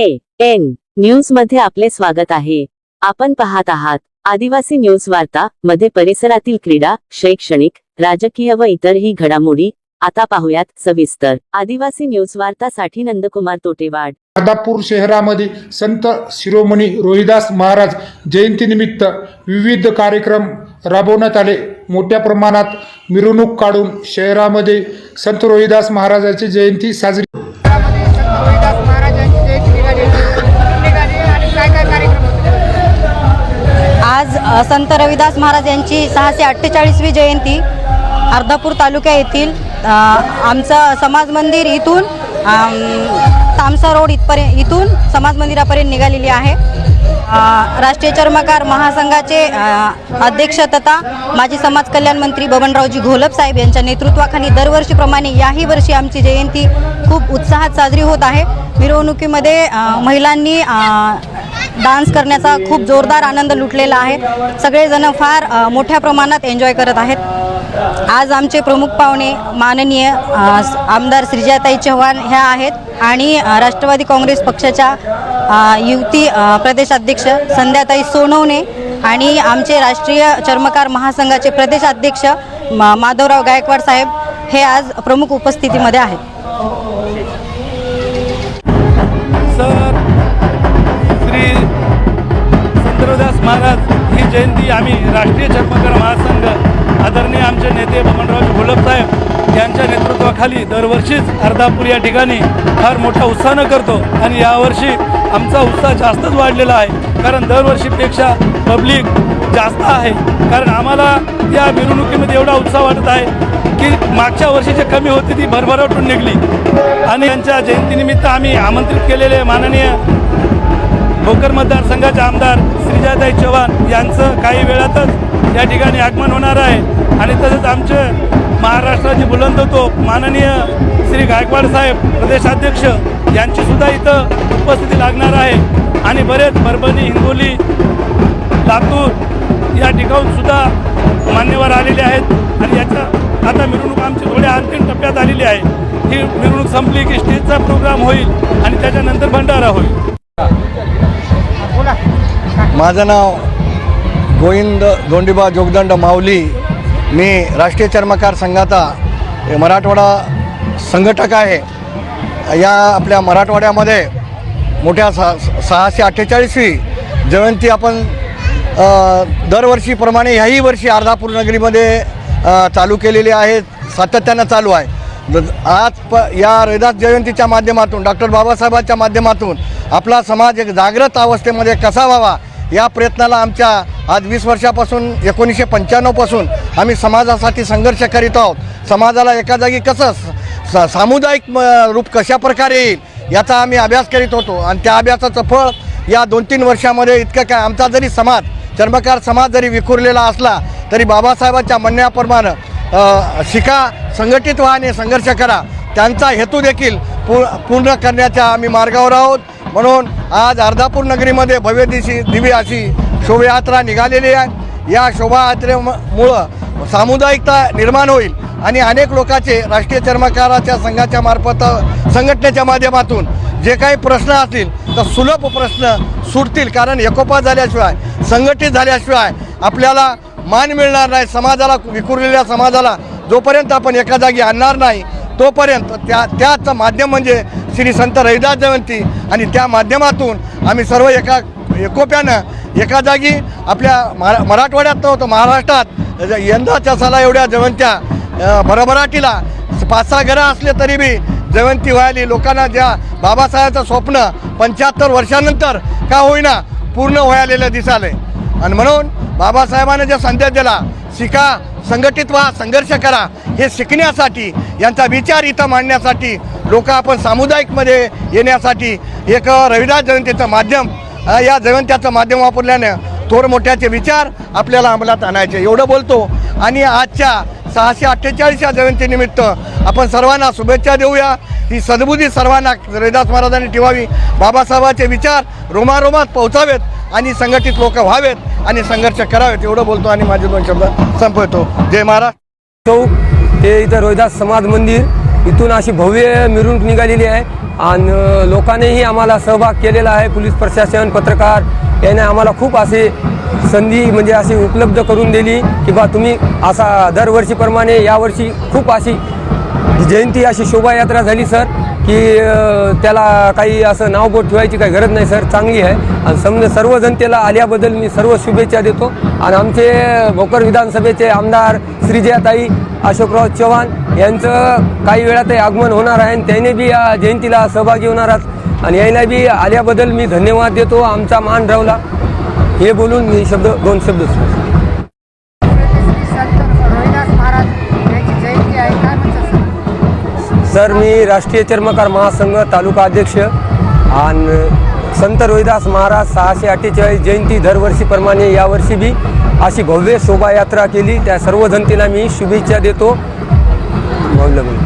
N न्यूजमध्ये आपले स्वागत आहे. आपण पाहत आहात आदिवासी न्यूज वार्ता मध्ये परिसरातील क्रीडा शैक्षणिक राजकीय व इतरही घडामोडी. आता पाहुयात सविस्तर. आदिवासी न्यूज वार्तासाठी नंदकुमार तोटेवाड. अर्धापूर शहरामध्ये संत शिरोमणी रोहिदास महाराज जयंतीनिमित्त विविध कार्यक्रम राबवण्यात आले. मोठ्या प्रमाणात मिरवणूक काढून शहरामध्ये संत रोहिदास महाराजाची जयंती साजरी संत रविदास महाराज यांची सहाशे अठ्ठेचाळीसवी जयंती अर्धापूर तालुक्या येथील आमचं समाज मंदिर इथून तामसा रोड इथपर्यंत इथून समाज मंदिरापर्यंत निघालेली आहे. राष्ट्रीय चर्मकार महासंघाचे अध्यक्ष तथा माजी समाज कल्याण मंत्री बबनरावजी घोलप साहेब यांच्या नेतृत्वाखाली दरवर्षीप्रमाणे याही वर्षी आमची जयंती खूप उत्साहात साजरी होत आहे. मिरवणुकीमध्ये महिलांनी डान्स करण्याचा खूप जोरदार आनंद लुटलेला आहे. सगळेजण फार मोठ्या प्रमाणात एन्जॉय करत आहेत. आज आमचे प्रमुख पाहुणे माननीय आमदार श्रीजाताई चव्हाण ह्या आहेत आणि राष्ट्रवादी काँग्रेस पक्षाच्या युवती प्रदेशाध्यक्ष संध्याताई सोनवणे आणि आमचे राष्ट्रीय चर्मकार महासंघाचे प्रदेशाध्यक्ष मा- माधवराव गायकवाड साहेब हे आज प्रमुख उपस्थितीमध्ये आहेत. जयंती आम्ही राष्ट्रीय चर्मकार महासंघ आदरणीय आमचे नेते बबनराव घोलप साहेब यांच्या नेतृत्वाखाली दरवर्षीच अर्धापूर या ठिकाणी फार मोठा उत्साहानं करतो. आणि यावर्षी आमचा उत्साह जास्तच वाढलेला आहे. कारण दरवर्षीपेक्षा पब्लिक जास्त आहे. कारण आम्हाला या मिरवणुकीमध्ये एवढा उत्साह वाटत आहे की मागच्या वर्षी जे कमी होती ती भरभराटून निघली. आणि यांच्या जयंतीनिमित्त आम्ही आमंत्रित केलेले माननीय भोकर मतदारसंघाचे आमदार श्रीजाताई चव्हाण यांचं काही वेळातच या ठिकाणी आगमन होणार आहे. आणि तसंच आमचे महाराष्ट्राचे बुलंद तो माननीय श्री गायकवाड साहेब प्रदेशाध्यक्ष यांची सुद्धा इथं उपस्थिती लागणार आहे. आणि बरेच परभणी हिंगोली लातूर या ठिकाणून सुद्धा मान्यवर आलेले आहेत. आणि याच्या आता मिरवणूक आमची थोड्या अंतिम टप्प्यात आलेली आहे. ही मिरवणूक संपली की स्टेजचा प्रोग्राम होईल आणि त्याच्यानंतर भंडारा होईल. माझं नाव गोविंद धोंडीबा जोगदंड माऊली. मी राष्ट्रीय चर्मकार संघाचा हे मराठवाडा संघटक आहे. या आपल्या मराठवाड्यामध्ये मोठ्या सा सहाशे अठ्ठेचाळीसवी जयंती आपण दरवर्षीप्रमाणे ह्याही वर्षी अर्धापूर नगरीमध्ये चालू केलेली आहे. सातत्यानं चालू आहे. आज प या रैदास जयंतीच्या माध्यमातून डॉक्टर बाबासाहेबांच्या माध्यमातून आपला समाज एक जागृत अवस्थेमध्ये कसा व्हावा या प्रयत्नाला आमच्या आज वीस वर्षापासून एकोणीसशे पंच्याण्णवपासून आम्ही समाजासाठी संघर्ष करीत आहोत. समाजाला एका जागी कसं स- सा- सामुदायिक म- रूप कशा प्रकारे येईल याचा आम्ही अभ्यास करीत होतो. आणि त्या अभ्यासाचं फळ या दोन तीन वर्षामध्ये इतकं काय आमचा जरी समाज चर्मकार समाज जरी विखुरलेला असला तरी बाबासाहेबांच्या म्हणण्याप्रमाणे शिका संघटित व्हा आणि संघर्ष करा. त्यांचा हेतू देखील पू पूर्ण करण्याच्या आम्ही मार्गावर आहोत. म्हणून आज अर्धापूर नगरीमध्ये भव्य दिशी दिव्य अशी शोभायात्रा निघालेली आहे. या शोभायात्रेमुळं सामुदायिकता निर्माण होईल आणि अनेक लोकांचे राष्ट्रीय चर्मकाराच्या संघाच्या मार्फत संघटनेच्या माध्यमातून जे काही प्रश्न असतील तर सुलभ प्रश्न सुटतील. कारण एकोपा झाल्याशिवाय संघटित झाल्याशिवाय आपल्याला मान मिळणार नाही. समाजाला विखुरलेल्या समाजाला जोपर्यंत आपण एका जागी आणणार नाही तोपर्यंत त्या त्याचं माध्यम म्हणजे श्री संत रविदास जयंती आणि त्या माध्यमातून आम्ही सर्व एका एकोप्यानं एका जागी आपल्या मरा मराठवाड्यात नव्हतं महाराष्ट्रात यंदाच्या साला एवढ्या जयंत्या भरभराटीला पाच सहा घरं असले तरी बी जयंती व्हायली. लोकांना ज्या बाबासाहेबांचं स्वप्न पंच्याहत्तर वर्षानंतर का होईना पूर्ण व्हायलेलं दिसालं आणि म्हणून बाबासाहेबांना जे संदेश दिला शिका संघटित व्हा संघर्ष करा हे शिकण्यासाठी यांचा विचार इथं मांडण्यासाठी लोक आपण सामुदायिकमध्ये येण्यासाठी एक रविदास जयंतीचं माध्यम या जयंत्याचं माध्यम वापरल्यानं थोर मोठ्याचे विचार आपल्याला अंमलात आणायचे. एवढं बोलतो. आणि आजच्या सहाशे अठ्ठेचाळीसच्या जयंतीनिमित्त आपण सर्वांना शुभेच्छा देऊया. ही सद्बुद्धी सर्वांना रविदास महाराजांनी ठेवावी. बाबासाहेबांचे विचार रोमारोमात पोहोचावेत. आणि संघटित लोक व्हावेत आणि संघर्ष करावेत एवढं बोलतो आणि माझे दोन शब्द संपवतो. जय महाराज चौक हे इथं रोहिदास समाज मंदिर इथून अशी भव्य मिरवणूक निघालेली आहे. आणि लोकांनीही आम्हाला सहभाग केलेला आहे पोलीस प्रशासन पत्रकार याने आम्हाला खूप असे संधी म्हणजे अशी उपलब्ध करून दिली की बा तुम्ही असा दरवर्षीप्रमाणे यावर्षी खूप अशी जयंती अशी शोभायात्रा झाली सर. की त्याला काही असं नाव बोट ठेवायची काही गरज नाही सर. चांगली आहे. आणि समजा सर्व जनतेला आल्याबद्दल मी सर्व शुभेच्छा देतो. आणि आमचे भोकर विधानसभेचे आमदार श्रीजयाताई अशोकराव चव्हाण यांचं काही वेळातही आगमन होणार आहे आणि त्याने बी या जयंतीला सहभागी होणार आहात. आणि यायला बी आल्याबद्दल मी धन्यवाद देतो आमचा मान रावला. हे बोलून मी शब्द दोन शब्द सर मी राष्ट्रीय चर्मकार महासंघ तालुका अध्यक्ष आणि संत रोहिदास महाराज सहाशे अठ्ठेचाळीस जयंती दरवर्षीप्रमाणे यावर्षी बी अशी भव्य शोभायात्रा केली त्या सर्व जनतेला मी शुभेच्छा देतो मौलवी.